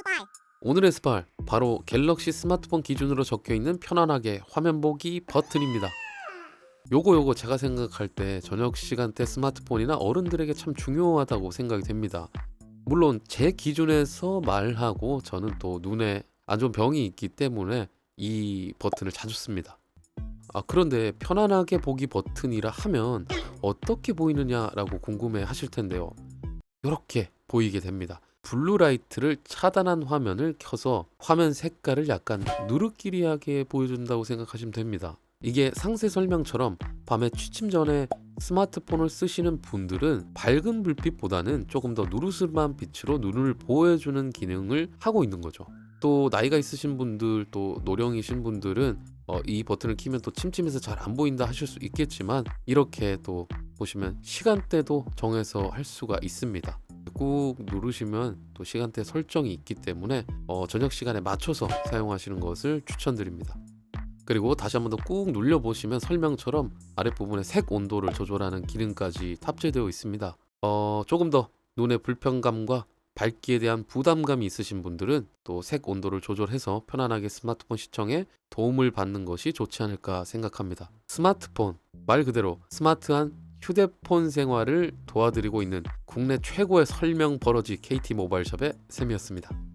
스발 오늘의 스발 바로 갤럭시 스마트폰 기준으로 적혀 있는 편안하게 화면 보기 버튼입니다. 요거 요거 제가 생각할 때 저녁 시간대 스마트폰이나 어른들에게 참 중요하다고 생각이 됩니다. 물론 제 기준에서 말하고 저는 또 눈에 안 좋은 병이 있기 때문에 이 버튼을 자주 씁니다. 아 그런데 편안하게 보기 버튼이라 하면 어떻게 보이느냐라고 궁금해 하실 텐데요. 이렇게 보이게 됩니다. 블루라이트를 차단한 화면을 켜서 화면 색깔을 약간 누르끼리하게 보여준다고 생각하시면 됩니다. 이게 상세 설명처럼 밤에 취침 전에 스마트폰을 쓰시는 분들은 밝은 불빛보다는 조금 더 누르스름한 빛으로 눈을 보호해주는 기능을 하고 있는 거죠. 또 나이가 있으신 분들 또 노령이신 분들은 어, 이 버튼을 키면 또 침침해서 잘 안 보인다 하실 수 있겠지만 이렇게 또 보시면 시간대도 정해서 할 수가 있습니다. 꾹 누르시면 또 시간대 설정이 있기 때문에 어, 저녁 시간에 맞춰서 사용하시는 것을 추천드립니다. 그리고 다시 한 번 더 꾹 눌려 보시면 설명처럼 아랫부분에 색 온도를 조절하는 기능까지 탑재되어 있습니다. 어, 조금 더 눈의 불편감과 밝기에 대한 부담감이 있으신 분들은 또 색 온도를 조절해서 편안하게 스마트폰 시청에 도움을 받는 것이 좋지 않을까 생각합니다. 스마트폰 말 그대로 스마트한 휴대폰 생활을 도와드리고 있는 국내 최고의 설명 버러지 KT 모바일샵의 샘이었습니다.